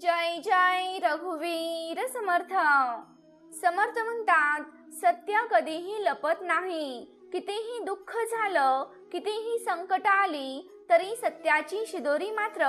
जय जय रघुवीर समर्थ. समर्थ म्हणतात सत्य कधीही लपत नाही. कितीही दुःख झालं कितीही संकट आली तरी सत्याची शिदोरी मात्र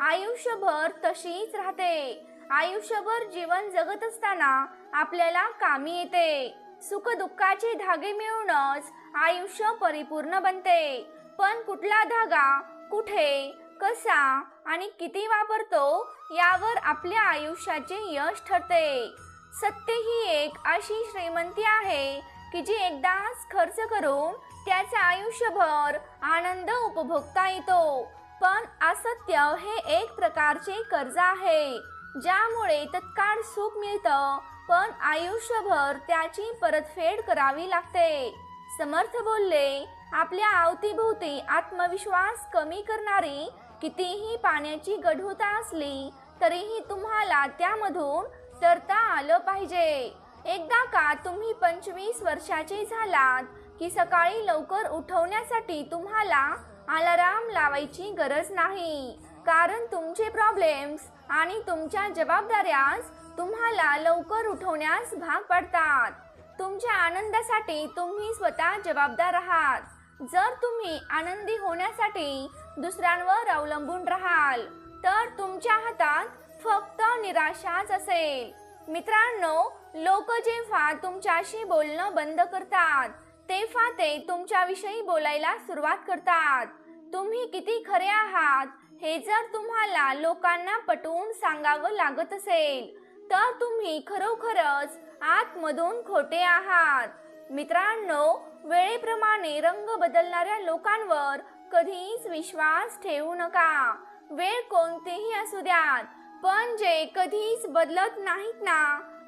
आयुष्यभर तशीच राहते. आयुष्यभर जीवन जगत असताना आपल्याला कामी येते. सुख दुःखाचे धागे मिळूनच आयुष्य परिपूर्ण बनते. पण कुठला धागा कुठे कसा आणि किती वापरतो यावर आपल्या आयुष्याचे यश ठरते. सत्य ही एक अशी श्रीमंती आहे की जी एकदाच खर्च करून त्याचे आयुष्यभर आनंद उपभोगता येतो. पण असत्य हे एक प्रकारचे कर्ज आहे ज्यामुळे तत्काळ सुख मिळतं पण आयुष्यभर त्याची परतफेड करावी लागते. समर्थ बोलले आपल्या अवतीभोवती आत्मविश्वास कमी करणारी कितीही पाण्याची गढूता असली तरीही तुम्हाला त्यामधून तरता आलं पाहिजे. एकदा का तुम्ही पंचवीस वर्षाचे झालात की सकाळी लवकर उठवण्यासाठी तुम्हाला अलाराम लावायची गरज नाही. कारण तुमचे प्रॉब्लेम्स आणि तुमच्या जबाबदाऱ्याच तुम्हाला लवकर उठवण्यास भाग पडतात. तुमच्या आनंदासाठी तुम्ही स्वतः जबाबदार आहात. जर तुम्ही आनंदी होण्यासाठी दुसऱ्यांवर अवलंबून राहाल तर तुमच्या हातात फक्त निराशाच असेल. मित्रांनो लोक जेव्हा तुमच्याशी बोलणं बंद करतात तेव्हा ते तुमच्याविषयी बोलायला सुरुवात करतात. तुम्ही किती खरे आहात हे जर तुम्हाला लोकांना पटवून सांगावं लागत असेल तर तुम्ही खरोखरच आतमधून खोटे आहात. मित्रांनो वेळेप्रमाणे रंग बदलणाऱ्या लोकांवर कधीच विश्वास ठेवू नका. वेळ कोणतेही असू द्यात पण जे कधीच बदलत नाहीत ना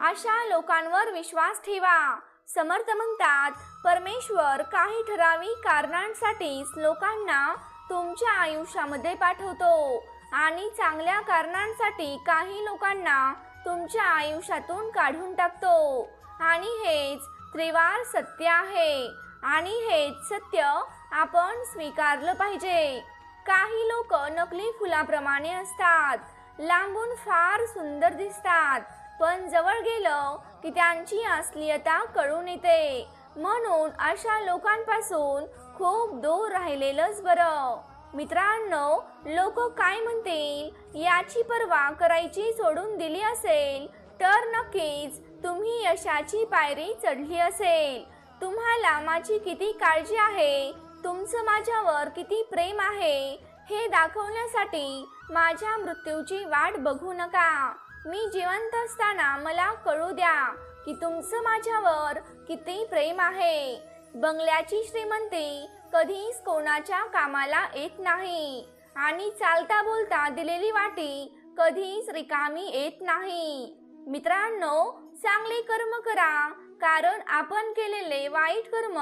अशा लोकांवर विश्वास ठेवा. समर्थ म्हणतात परमेश्वर काही ठराविक कारणांसाठीच लोकांना तुमच्या आयुष्यामध्ये पाठवतो आणि चांगल्या कारणांसाठी काही लोकांना तुमच्या आयुष्यातून काढून टाकतो. आणि हेच त्रिवार सत्य आहे. आणि हेच सत्य आपण स्वीकारलं पाहिजे. काही लोक नकली फुलाप्रमाणे असतात. लांबून फार सुंदर दिसतात. पण जवळ गेलं की त्यांची असलीयता कळून येते. म्हणून अशा लोकांपासून खूप दूर राहिलेलंच बरं. मित्रांनो लोक काय म्हणतील? याची पर्वा करायची सोडून दिली असेल तर नक्कीच तुम्ही यशाची पायरी चढली असेल. तुम्हाला माझी किती काळजी आहे? तुमचं माझ्यावर किती प्रेम आहे? हे दाखवण्यासाठी माझ्या मृत्यूची वाट बघू नका. मी जिवंत असताना मला कळू द्या की तुमचं माझ्यावर किती प्रेम आहे. बंगल्याची श्रीमंती कधीच कोणाच्या कामाला येत नाही आणि चालता बोलता दिलेली वाटी कधीच रिकामी येत नाही. मित्रांनो चांगले कर्म करा. कारण आपण केलेले वाईट कर्म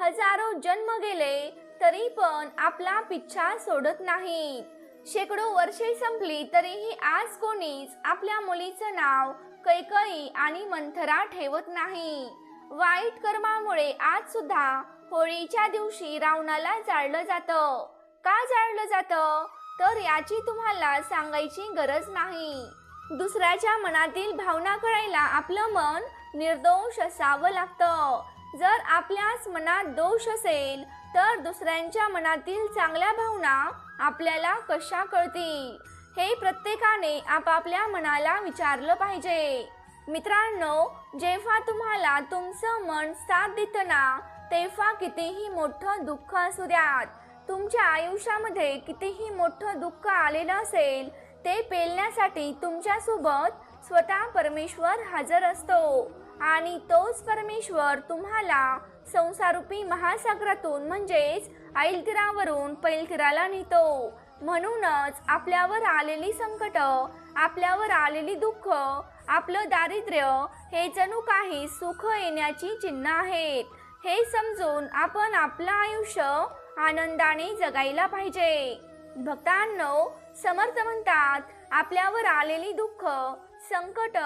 हजारो जन्म गेले तरी पण आपला पिच्छा सोडत नाही शेकडो वर्षे संपली तरीही आज कोणीच आपल्या मुलीचं नाव कैकई आणि मंथरा ठेवत नाही. वाईट कर्मामुळे आज सुद्धा होळीच्या दिवशी रावणाला जाळलं जातं. का जाळलं जातं? तर याची तुम्हाला सांगायची गरज नाही. दुसऱ्याच्या मनातील भावना कळायला आपलं मन निर्दोष असावं लागतं. जर आपल्याच मनात दोष असेल तर दुसऱ्यांच्या मनातील चांगल्या भावना आपल्याला कशा कळतील? हे प्रत्येकाने आपापल्या मनाला विचारलं पाहिजे. मित्रांनो जेव्हा तुम्हाला तुमचं मन साथ देतं ना तेव्हा कितीही मोठं दुःख असू द्यात. तुमच्या आयुष्यामध्ये कितीही मोठं दुःख आलेलं असेल ते पेलण्यासाठी तुमच्यासोबत स्वतः परमेश्वर हजर असतो. आणि तोच परमेश्वर तुम्हाला संसारूपी महासागरातून म्हणजेच ऐलतीरावरून पैलतीराला नेतो. म्हणूनच आपल्यावर आलेली संकट आपल्यावर आलेली दुःख आपलं दारिद्र्य हे जणू काही सुख येण्याची चिन्ह आहेत. हे समजून आपण आपलं आयुष्य आनंदाने जगायला पाहिजे. भक्तांनो समर्थ म्हणतात आपल्यावर आलेली दुःख संकट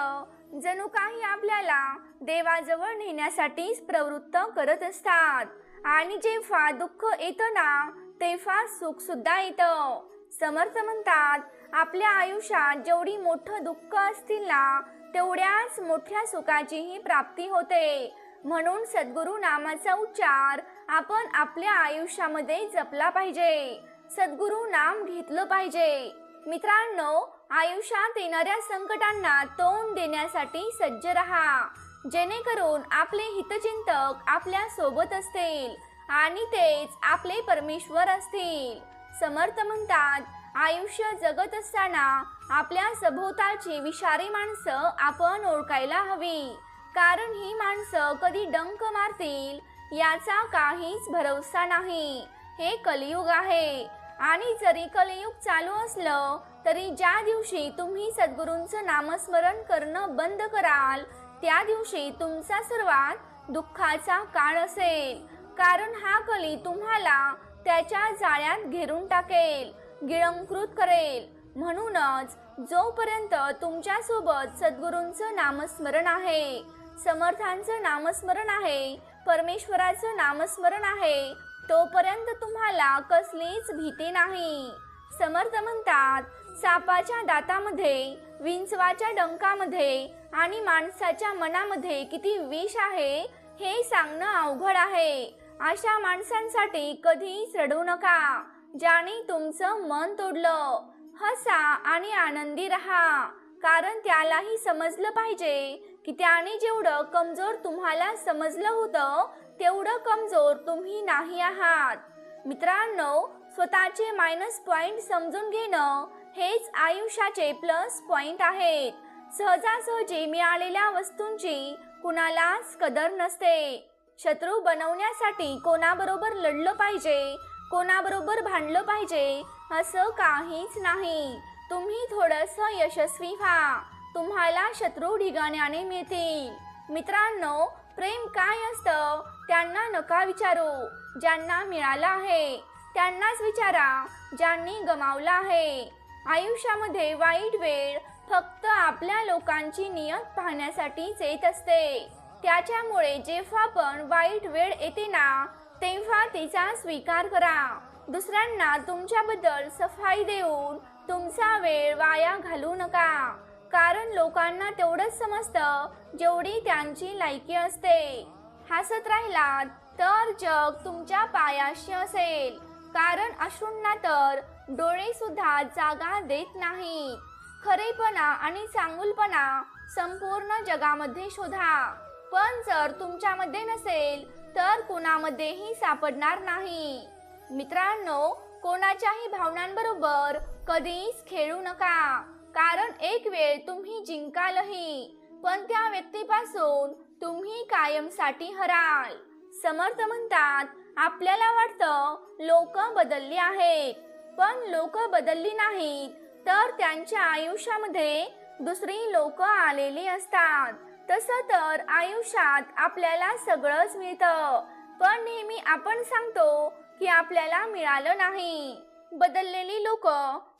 जणू काही आपल्याला देवाजवळ नेण्यासाठीच प्रवृत्त करत असतात. आणि जेव्हा दुःख येतं ना तेव्हा सुख सुद्धा येतं. समर्थ म्हणतात आपल्या आयुष्यात जेवढी मोठं दुःख असतील ना तेवढ्याच मोठ्या सुखाचीही प्राप्ती होते. म्हणून सद्गुरु नामाचा उच्चार आपण आपल्या आयुष्यामध्ये जपला पाहिजे. सद्गुरु नाम घेतलं पाहिजे. मित्रांनो आयुष्यात येणाऱ्या संकटांना तोंड देण्यासाठी सज्ज रहा. जेणेकरून आपले हितचिंतक आपल्यासोबत असतील आणि तेच आपले परमेश्वर असतील. समर्थ म्हणतात आयुष्य जगत असताना आपल्या सभोवतालची विषारी माणसं आपण ओळखायला हवी. कारण ही माणसं कधी डंक मारतील याचा काहीच भरोसा नाही. हे कलियुग आहे. आणि जरी कलियुग चालू असलं तरी ज्या दिवशी तुम्ही सद्गुरूंचं नामस्मरण करणं बंद कराल त्या दिवशी तुमचा सर्वात दुःखाचा काळ असेल. कारण हा कली तुम्हाला त्याच्या जाळ्यात घेरून टाकेल गिळंकृत करेल. म्हणूनच जोपर्यंत तुमच्यासोबत सद्गुरूंचं नामस्मरण आहे समर्थांचं नामस्मरण आहे परमेश्वराचं नामस्मरण आहे तोपर्यंत तुम्हाला कसलीच भीती नाही. समर्थ म्हणतात सापाच्या दातामध्ये विंचवाच्या डंकामध्ये आणि माणसाच्या मनामध्ये किती विष आहे हे सांगणं अवघड आहे. अशा माणसांसाठी कधीच रडू नका ज्याने तुमचं मन तोडलं. हसा आणि आनंदी राहा कारण त्यालाही समजलं पाहिजे की त्याने जेवढं कमजोर तुम्हाला समजलं होतं तेवढं कमजोर तुम्ही नाही आहात. मित्रांनो स्वतःचे मायनस पॉइंट समजून घेणं हेच आयुष्याचे प्लस पॉइंट आहेत. सहजासहजी मिळालेल्या वस्तूंची कुणालाच कदर नसते. शत्रू बनवण्यासाठी कोणाबरोबर लढलं पाहिजे कोणाबरोबर भांडलं पाहिजे असं काहीच नाही. तुम्ही थोडंसं यशस्वी व्हा. तुम्हाला शत्रू ढिगाण्याने मिळतील. मित्रांनो प्रेम काय असतं त्यांना नका विचारू. ज्यांना मिळालं आहे त्यांनाच विचारा ज्यांनी गमावला आहे. आयुष्यामध्ये वाईट वेळ फक्त आपल्या लोकांची नियत पाहण्यासाठीच येत असते. त्याच्यामुळे जेव्हा पण वाईट वेळ येते ना तेव्हा तिचा स्वीकार करा. दुसऱ्यांना तुमच्याबद्दल सफाई देऊन तुमचा वेळ वाया घालू नका. कारण लोकांना तेवढंच समजतं जेवढी त्यांची लायकी असते. हसत राहिलात तर जग तुमच्या पायाशी असेल. कारण अश्रूंना तर डोळे सुद्धा जागा देत नाहीत. खरेपणा आणि चांगुलपणा संपूर्ण जगामध्ये शोधा. पण जर तुमच्यामध्ये नसेल तर कोणामध्येही सापडणार नाही. मित्रांनो कोणाच्याही भावनांबरोबर कधीच खेळू नका. कारण एक वेळ तुम्ही जिंकालही पण त्या व्यक्तीपासून तुम्ही कायमसाठी हराल. समर्थ म्हणतात आपल्याला वाटतं लोक बदलली आहेत. पण लोक बदलली नाहीत तर त्यांच्या आयुष्यामध्ये दुसरी लोक आलेली असतात. तसं तर आयुष्यात आपल्याला सगळंच मिळतं. पण नेहमी आपण सांगतो की आपल्याला मिळालं नाही. बदललेली लोक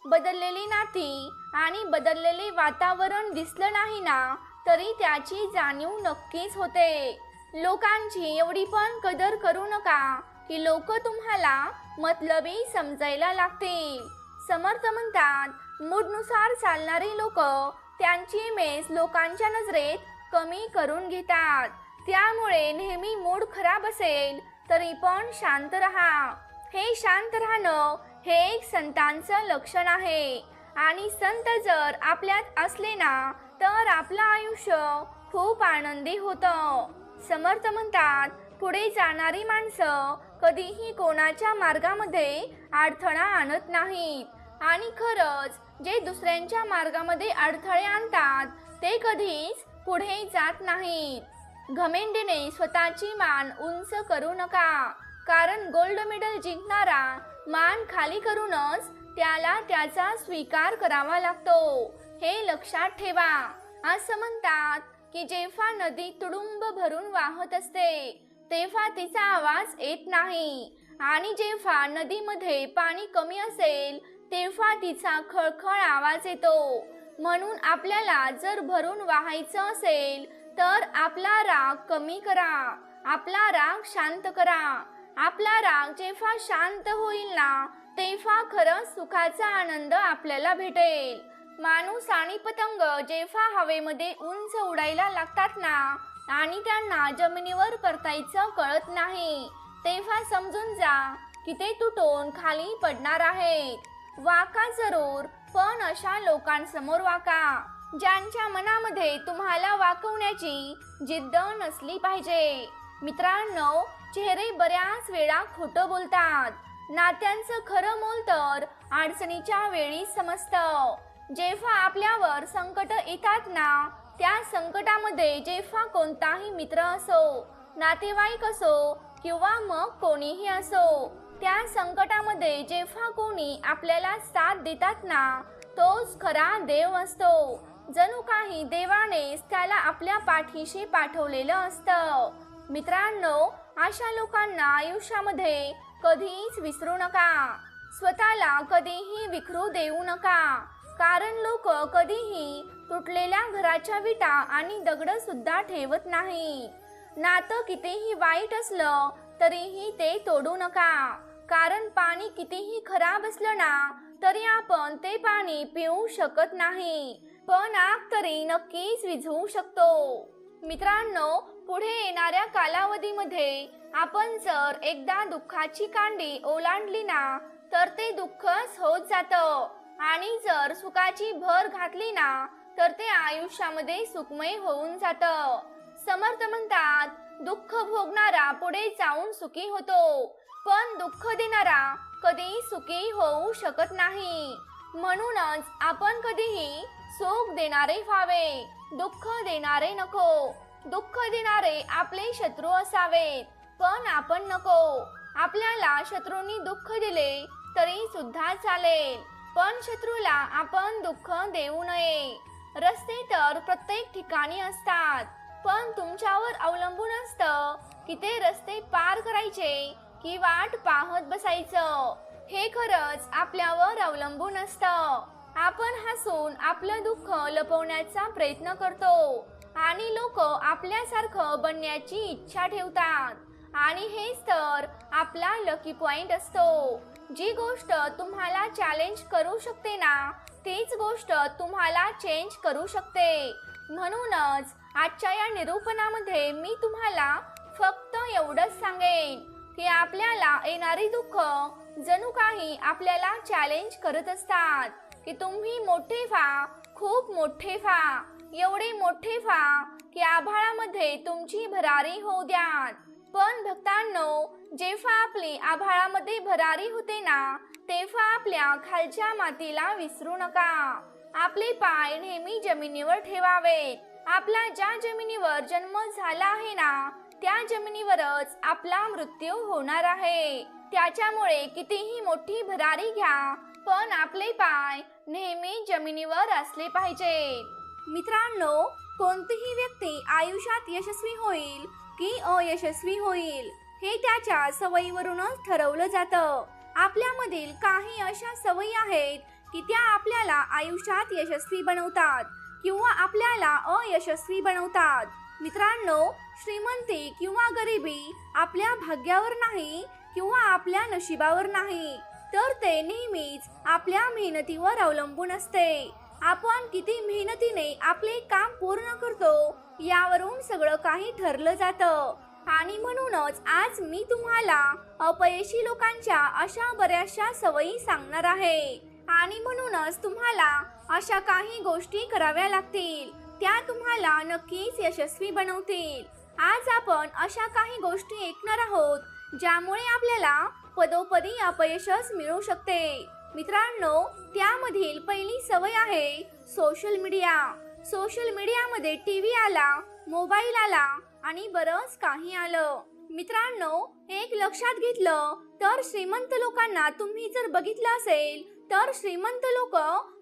बदललेली नाती आणि बदललेले वातावरण दिसलं नाही ना तरी त्याची जाणीव नक्कीच होते. लोकांची एवढी पण कदर करू नका की लोक तुम्हाला मतलबी समजायला लागतील. समर्थ म्हणतात मूडनुसार चालणारी लोक त्यांची मेस लोकांच्या नजरेत कमी करून घेतात. त्यामुळे नेहमी मूड खराब असेल तरी पण शांत राहा. हे शांत राहणं हे एक संतांचं लक्षण आहे. आणि संत जर आपल्यात असले ना तर आपलं आयुष्य खूप आनंदी होतं. समर्थ म्हणतात पुढे जाणारी माणसं कधीही कोणाच्या मार्गामध्ये अडथळा आणत नाहीत. आणि खरंच जे दुसऱ्यांच्या मार्गामध्ये अडथळे आणतात ते कधीच पुढे जात नाहीत. घमेंडीने स्वतःची मान उंच करू नका. कारण गोल्ड मेडल जिंकणारा मान खाली करूनच त्याला त्याचा स्वीकार करावा लागतो. हे लक्षात ठेवा. असं म्हणतात की जेव्हा नदी तुडुंब भरून वाहत असते तेव्हा तिचा आवाज येत नाही. आणि जेव्हा नदीमध्ये पाणी कमी असेल तेव्हा तिचा खळखळ आवाज येतो. म्हणून आपल्याला जर भरून वाहायचं असेल तर आपला राग कमी करा. आपला राग शांत करा. आपला राग जेव्हा शांत होईल ना तेव्हा खरंच सुखाचा आनंद आपल्याला भेटेल. माणूस आणि पतंग जेव्हा हवेमध्ये उंच उडायला लागतात ना आणि त्यांना जमिनीवर परतायचं कळत नाही तेव्हा समजून जा की ते तुटून खाली पडणार आहेत. वाका जरूर पण अशा लोकांसमोर वाका ज्यांच्या मनामध्ये तुम्हाला वाकवण्याची जिद्द नसली पाहिजे. मित्रांनो चेहरे बऱ्याच वेळा खोटं बोलतात. नात्यांचं खरं मोल तर अडचणीच्या वेळी समजतं. जेव्हा आपल्यावर संकट येतात ना त्या संकटामध्ये जेव्हा कोणताही मित्र असो नातेवाईक असो किंवा मग कोणीही असो त्या संकटामध्ये जेव्हा कोणी आपल्याला साथ देतात ना तोच खरा देव असतो. जणू काही देवानेच त्याला आपल्या पाठीशी पाठवलेलं असतं. मित्रांनो अशा लोकांना आयुष्यामध्ये कधीच विसरू नका. स्वतःला कधीही विखरू देऊ नका. कारण लोक कधीही तुटलेल्या घराच्या विटा आणि दगड सुद्धा ठेवत नाही नातं कितीही वाईट असलं तरीही ते तोडू नका. कारण पाणी कितीही खराब असलं ना तरी आपण ते पाणी पिऊ शकत नाही. पण आग तरी नक्कीच विझवू शकतो. मित्रांनो पुढे येणाऱ्या कालावधीमध्ये आपण जर एकदा दुःखाची कांडी ओलांडली ना तर ते दुःखच होत जातं. आणि जर सुखाची भर घातली ना तर ते आयुष्यामध्ये सुखमय होऊन जातं. समर्थ म्हणतात दुःख भोगणारा पुढे जाऊन सुखी होतो. पण दुःख देणारा कधी सुखी होऊ शकत नाही. म्हणूनच आपण कधीही सुख देणारे व्हावे. दुःख देणारे नको. दुःख देणारे आपले शत्रू असावेत पण आपण नको. आपल्याला शत्रूंनी दुःख दिले तरी सुद्धा चालेल. पण शत्रूला आपण दुःख देऊ नये. रस्ते तर प्रत्येक ठिकाणी असतात पण तुमच्यावर अवलंबून असतं की ते रस्ते पार करायचे की वाट पाहत बसायचं. हे खरंच आपल्यावर अवलंबून असतं. आपण हसून आपलं दुःख लपवण्याचा प्रयत्न करतो आणि लोक आपल्यासारखं बनण्याची इच्छा ठेवतात. आणि हेच तर आपला लकी पॉइंट असतो. जी गोष्ट तुम्हाला चॅलेंज करू शकते ना तीच गोष्ट तुम्हाला चेंज करू शकते. म्हणूनच आजच्या या निरूपणामध्ये मी तुम्हाला फक्त एवढंच सांगेन की आपल्याला येणारी दुःख जणू काही आपल्याला चॅलेंज करत असतात. की तुम्ही मोठे व्हा खूप मोठे व्हा. एवढे मोठे व्हा की आभाळामध्ये तुमची भरारी होऊ द्यात. पण भक्तांनो जेव्हा आपली आभाळामध्ये भरारी होते ना तेव्हा आपल्या खालच्या मातीला विसरू नका. आपले पाय नेहमी जमिनीवर ठेवावेत. आपला ज्या जमिनीवर जन्म झाला आहे ना त्या जमिनीवरच आपला मृत्यू होणार आहे. त्याच्यामुळे कितीही मोठी भरारी घ्या पण आपले पाय नेहमी जमिनीवर असले पाहिजे मित्रांनो कोणतीही व्यक्ती आयुष्यात यशस्वी होईल की अयशस्वी होईल हे त्याच्या सवयीवरूनच ठरवलं जातं. आपल्यामधील काही अशा सवयी आहेत की त्या आपल्याला आयुष्यात यशस्वी बनवतात किंवा आपल्याला अयशस्वी बनवतात. मित्रांनो श्रीमंती किंवा गरिबी आपल्या भाग्यावर नाही किंवा आपल्या नशिबावर नाही तर ते नेहमीच आपल्या मेहनतीवर अवलंबून असते. आपण किती मेहनतीने आपले काम पूर्ण करतो यावरून सगळं काही ठरलं जातं. आणि म्हणूनच आज मी तुम्हाला अपयशी लोकांच्या अशा बऱ्याचशा सवयी सांगणार आहे. आणि म्हणूनच तुम्हाला अशा काही गोष्टी कराव्या लागतील. त्या तुम्हाला नक्कीच यशस्वी बनवतील. आज आपण अशा काही गोष्टी ऐकणार आहोत ज्यामुळे आपल्याला पदोपदी अपयशच मिळू शकते. मित्रांनो त्यामधील पहिली सवय आहे सोशल मीडिया सोशल मीडियामध्ये टी व्ही आला मोबाईल आला आणि बरंच काही आलं. मित्रांनो एक लक्षात घेतलं तर श्रीमंत लोकांना तुम्ही जर बघितलं असेल तर श्रीमंत लोक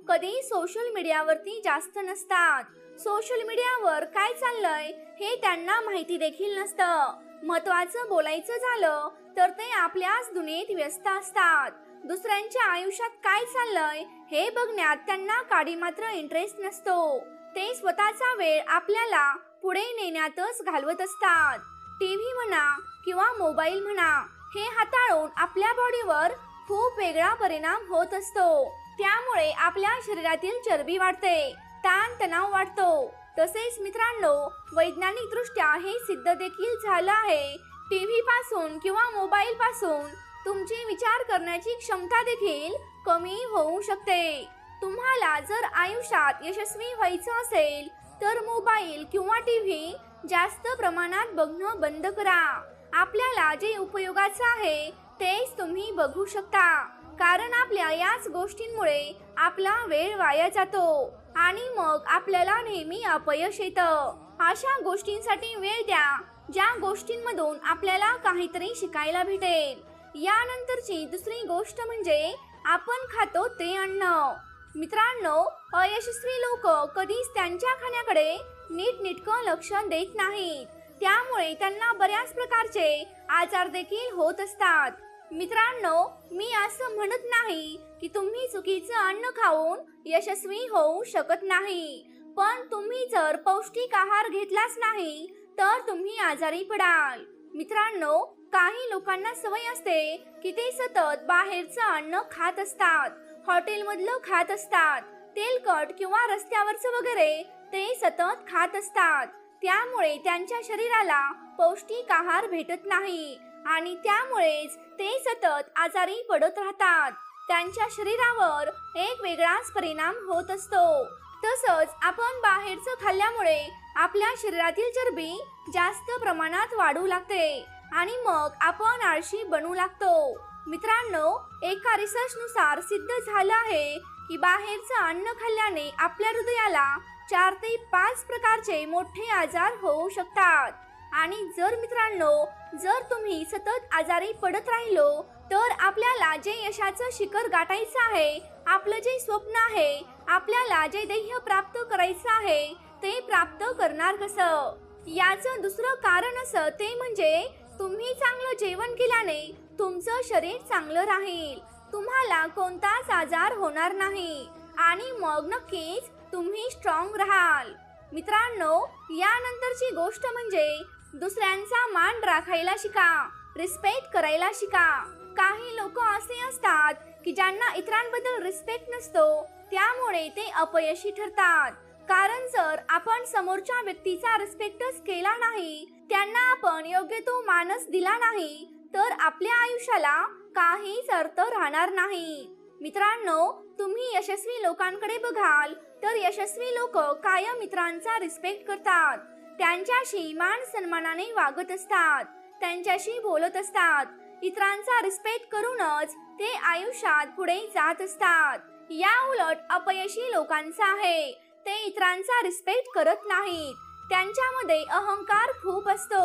कधी सोशल मीडियावरती जास्त नसतात. सोशल मीडियावर काय चाललंय हे त्यांना माहिती देखील नसतं. महत्वाचं बोलायचं झालं तर ते आपल्याच दुनियेत व्यस्त असतात. दुसऱ्यांच्या आयुष्यात काय चाललंय हे बघण्यात त्यांना काडी मात्र इंटरेस्ट नसतो. ते स्वतःचा वेळ आपल्याला पुढे नेण्यातच घालवत असतात. टीव्ही म्हणा किंवा मोबाईल म्हणा हे हाताळून आपल्या बॉडीवर खूप वेगळा परिणाम होत असतो. त्यामुळे आपल्या शरीरातील चरबी वाढते ताण तणाव वाढतो. तसेच मित्रांनो वैज्ञानिक दृष्ट्या हे सिद्ध देखील झालं आहे. टीव्ही पासून किंवा मोबाईल पासून तुमची विचार करण्याची क्षमता देखील कमी होऊ शकते. तुम्हाला जर आयुष्यात यशस्वी व्हायचं असेल तर मोबाईल किंवा टी व्ही जास्त प्रमाणात बघणं बंद करा. आपल्याला जे उपयोगाचं आहे तेच तुम्ही बघू शकता. कारण आपल्या याच गोष्टींमुळे आपला वेळ वाया जातो आणि मग आपल्याला नेहमी अपयश येतं. अशा गोष्टींसाठी वेळ द्या ज्या गोष्टींमधून आपल्याला काहीतरी शिकायला भेटेल. यानंतरची दुसरी गोष्ट म्हणजे आपण खातो ते अन्न. मित्रांनो अयशस्वी लोक कधीच त्यांच्या खाण्याकडे नीटनेटकं लक्ष देत नाहीत. त्यामुळे त्यांना बऱ्याच प्रकारचे आजार देखील होत असतात. मित्रांनो मी असं म्हणत नाही की तुम्ही चुकीचं अन्न खाऊन यशस्वी होऊ शकत नाही. पण तुम्ही जर पौष्टिक आहार घेतलाच नाही तर तुम्ही आजारी पडाल. मित्रांनो काही लोकांना सवय असते की ते सतत बाहेरचं अन्न खात असतात. हॉटेलमधलं खात असतात. तेलकट किंवा रस्त्यावरचं वगैरे ते सतत खात असतात. त्यामुळे त्यांच्या शरीराला पौष्टिक आहार भेटत नाही आणि त्यामुळेच ते सतत आजारी पडत राहतात. त्यांच्या शरीरावर एक वेगळाच परिणाम होत असतो. तसंच आपण बाहेरचं खाल्ल्यामुळे आपल्या शरीरातील चरबी जास्त प्रमाणात वाढू लागते. आणि मग आपण आळशी बनू लागतो. मित्रांनो एका रिसर्च नुसार सिद्ध झालं आहे की बाहेरचं अन्न खाल्ल्याने आपल्या हृदयाला चार ते पाच प्रकारचे मोठे आजार होऊ शकतात. आणि जर मित्रांनो जर तुम्ही सतत आजारी पडत राहिलो तर आपल्याला जे यशाचं शिखर गाठायचं आहे आपलं जे स्वप्न आहे आपल्याला जे ध्येय प्राप्त करायचं आहे ते प्राप्त करणार कसं? याचं दुसरं कारण असं ते म्हणजे तुम्ही चांगलं जेवण केल्याने तुमचं शरीर चांगलं राहील. तुम्हाला कोणताच आजार होणार नाही. आणि मग नक्कीच तुम्ही स्ट्रॉंग राहाल. मित्रांनो यानंतरची गोष्ट म्हणजे दुसऱ्यांचा मान राखायला शिका रिस्पेक्ट करायला शिका. काही लोक असे असतात की ज्यांना इतरांबद्दल रिस्पेक्ट नसतो त्यामुळे ते अपयशी ठरतात. कारण जर आपण समोरच्या व्यक्तीचा रिस्पेक्टच केला नाही त्यांना आपण योग्य तो मानस दिला नाही तर आपल्या आयुष्याला काहीच अर्थ राहणार नाही. मित्रांनो तुम्ही यशस्वी लोकांकडे बघाल तर यशस्वी लोक कायम मित्रांचा रिस्पेक्ट करतात. त्यांच्याशी मान सन्मानाने वागत असतात त्यांच्याशी बोलत असतात. इतरांचा रिस्पेक्ट करूनच ते आयुष्यात पुढे जात असतात. या उलट अपयशी लोकांचा आहे. ते इतरांचा रिस्पेक्ट करत नाहीत. त्यांच्यामध्ये अहंकार खूप असतो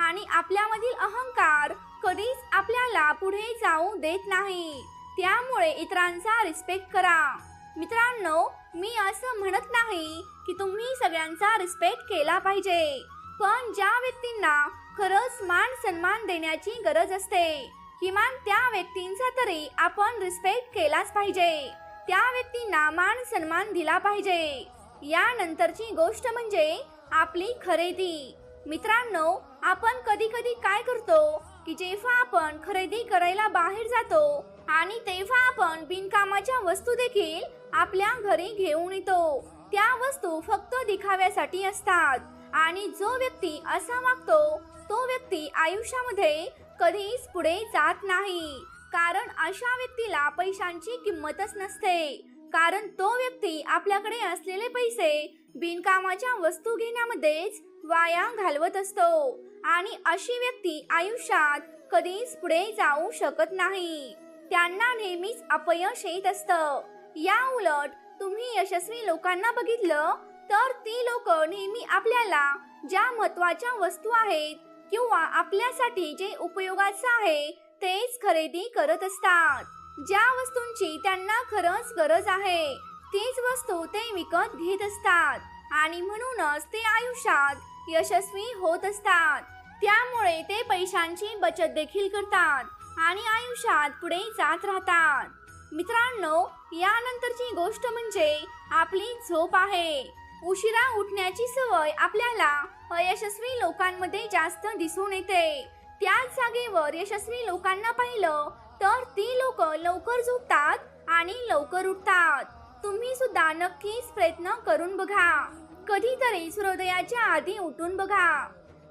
आणि आपल्यामधील अहंकार कधीच आपल्याला पुढे जाऊ देत नाही. त्यामुळे इतरांचा रिस्पेक्ट करा. मित्रांनो मी असं म्हणत नाही की तुम्ही सगळ्यांचा रिस्पेक्ट केला पाहिजे. पण ज्या व्यक्तींना खरंच मान सन्मान देण्याची गरज असते किमान त्या व्यक्तींचा तरी आपण रिस्पेक्ट केलाच पाहिजे. त्या व्यक्तींना मान सन्मान दिला पाहिजे. यानंतरची गोष्ट म्हणजे आपली खरेदी. मित्रांनो आपण कधी कधी काय करतो की जेव्हा आपण खरेदी करायला बाहेर जातो आणि तेव्हा आपण बिनकामाच्या वस्तू देखील आपल्या घरी घेऊन येतो. त्या वस्तू फक्त दिखाव्यासाठी असतात आणि जो व्यक्ती असा वागतो तो व्यक्ती आयुष्यामध्ये कधीच पुढे जात नाही. कारण अशा व्यक्तीला पैशांची किंमतच नसते. कारण तो व्यक्ती आपल्याकडे असलेले पैसे बिनकामाच्या वस्तू घेण्यामध्येच वाया घालवत असतो. आणि अशी व्यक्ती आयुष्यात कधीच पुढे जाऊ शकत नाही. त्यांना नेहमीच अपयश येत असतं. या उलट तुम्ही यशस्वी लोकांना बघितलं तर ती लोक नेहमी आपल्याला ज्या महत्त्वाच्या वस्तू आहेत किंवा आपल्यासाठी जे उपयोगाचं आहे तेच खरेदी करत असतात. ज्या वस्तूंची त्यांना खरंच गरज आहे तीच वस्तू ते विकत घेत असतात. आणि म्हणूनच ते आयुष्यात यशस्वी होत असतात. त्यामुळे ते पैशांची बचत देखील करतात आणि आयुष्यात पुढे जात राहतात. मित्रांनो यानंतरची गोष्ट म्हणजे आपली झोप आहे. उशिरा उठण्याची सवय आपल्याला अयशस्वी लोकांमध्ये जास्त दिसून येते. त्याच जागेवर यशस्वी लोकांना पाहिलं तर ती लोक लवकर झोपतात आणि लवकर उठतात. तुम्ही सुद्धा नक्कीच प्रयत्न करून बघा. कधीतरी सूर्योदयाच्या आधी उठून बघा.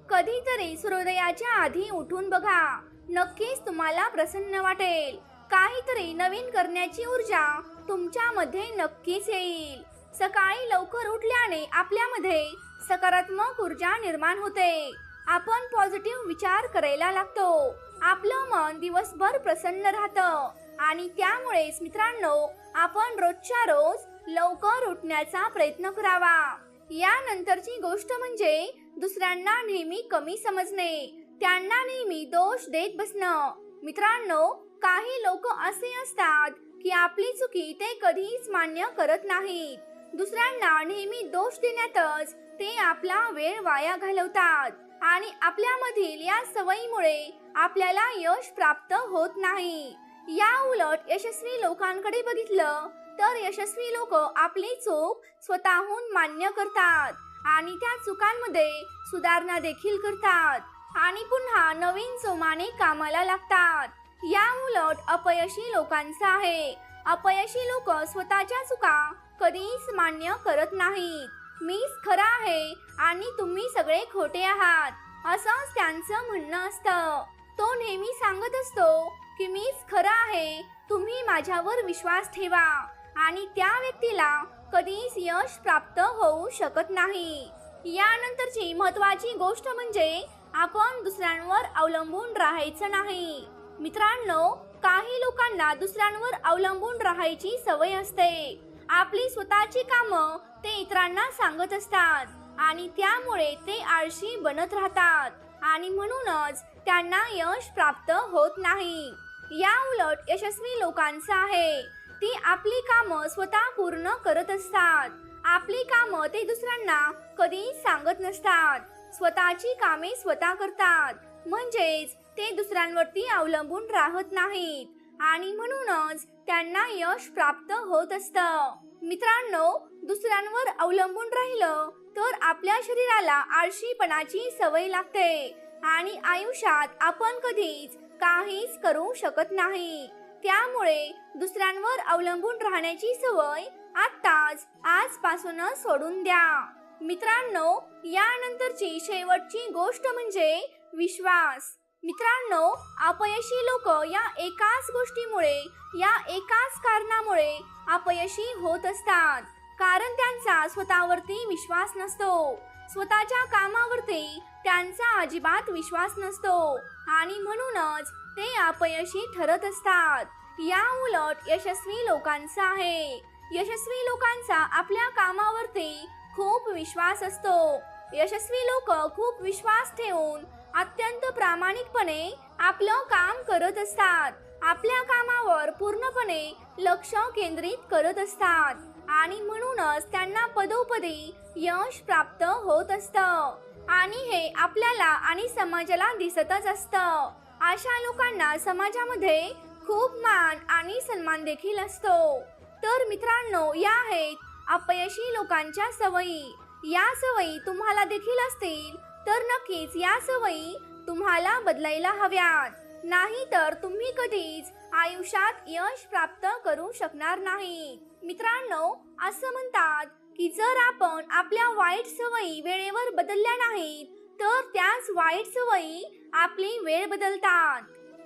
कधीतरी सूर्योदयाच्या आधी उठून बघा. नक्कीच तुम्हाला प्रसन्न वाटेल. काहीतरी नवीन करण्याची ऊर्जा तुमच्यामध्ये नक्कीच येईल. सकाळी लवकर उठल्याने आपल्यामध्ये सकारात्मक ऊर्जा निर्माण होते. आपण पॉझिटिव्ह विचार करायला लागतो. आपलं मन दिवसभर प्रसन्न राहतं. आणि त्यामुळेच मित्रांनो आपण रोजच्या रोज लवकर उठण्याचा प्रयत्न करावा. यानंतरची गोष्ट म्हणजे दुसऱ्यांना नेहमी कमी समजणे. त्यांना नेहमी दोष देत बसणं. मित्रांनो काही लोक असे असतात की आपली चुकी ते कधीच मान्य करत नाहीत. दुसऱ्यांना नेहमी दोष देण्यातच ते आपला वेळ वाया घालवतात. आणि आपल्यामधील या सवयीमुळे आपल्याला यश प्राप्त होत नाही. या उलट यशस्वी लोकांकडे बघितलं तर यशस्वी लोक आपली चूक स्वतःहून मान्य करतात आणि त्या चुकांमध्ये सुधारणा देखील करतात आणि पुन्हा नवीन जोमाने कामाला लागतात. या उलट अपयशी लोकांचं आहे. अपयशी लोक स्वतःच्या चुका कधीच मान्य करत नाहीत. मीच खरा आहे आणि तुम्ही सगळे खोटे आहात. असंच त्यांचं म्हणणं असतं. तो नेहमी सांगत असतो की मीच खरा आहे तुम्ही माझ्यावर विश्वास ठेवा आणि त्या व्यक्तीला कधीच यश प्राप्त होऊ शकत नाही. यानंतरची महत्वाची गोष्ट म्हणजे आपण दुसऱ्यांवर अवलंबून राहायचं नाही. मित्रांनो काही लोकांना दुसऱ्यांवर अवलंबून राहायची सवय असते. आपली स्वतःची कामं ते इतरांना सांगत असतात आणि त्यामुळे ते आळशी बनत राहतात. आणि म्हणूनच त्यांना यश प्राप्त होत नाही. या उलट यशस्वी लोकांचं आहे. ती आपली कामं स्वतः पूर्ण करत असतात. आपली कामं ते दुसऱ्यांना कधीही सांगत नसतात. स्वतःची कामे स्वतः करतात. म्हणजेच ते दुसऱ्यांवरती अवलंबून राहत नाहीत. आणि म्हणूनच त्यांना यश प्राप्त होत असतं. मित्रांनो दुसऱ्यांवर अवलंबून राहिलं तर आपल्या शरीराला आळशीपणाची सवय लागते आणि आयुष्यात आपण कधीच काहीच करू शकत नाही. त्यामुळे दुसऱ्यांवर अवलंबून राहण्याची सवय आत्ताच आजपासूनच सोडून द्या. मित्रांनो यानंतरची शेवटची गोष्ट म्हणजे विश्वास. मित्रांनो अपयशी लोक या एकाच गोष्टीमुळे या एकाच कारणामुळे अपयशी होत असतात. कारण त्यांचा स्वतःवरती विश्वास नसतो. स्वतःच्या कामावरती त्यांचा अजिबात विश्वास नसतो. आणि म्हणूनच ते अपयशी ठरत असतात. या उलट यशस्वी लोकांचा आहे. यशस्वी लोकांचा आपल्या कामावरती खूप विश्वास असतो. यशस्वी लोक खूप विश्वास ठेवून अत्यंत प्रामाणिकपणे आपलं काम करत असतात. आपल्या कामावर पूर्णपणे लक्ष केंद्रित करत असतात. आणि म्हणूनच त्यांना पदोपदी यश प्राप्त होत असतं. आणि हे आपल्याला आणि समाजाला दिसतच असतं. अशा लोकांना समाजामध्ये खूप मान आणि सन्मान देखील असतो. तर मित्रांनो या आहेत अपयशी लोकांच्या सवयी. या सवयी तुम्हाला देखील असतील तर नक्कीच या सवयी तुम्हाला बदलायला हव्यात. नाही तर तुम्ही कधीच आयुष्यात यश प्राप्त करू शकणार नाही. मित्रांनो असं म्हणतात की जर आपण आपल्या वाईट सवयी वेळेवर बदलल्या नाहीत तर त्याच वाईट सवयी आपली वेळ बदलतात.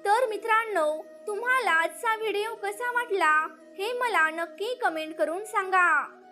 तर मित्रांनो तुम्हाला आजचा व्हिडिओ कसा वाटला हे मला नक्की कमेंट करून सांगा.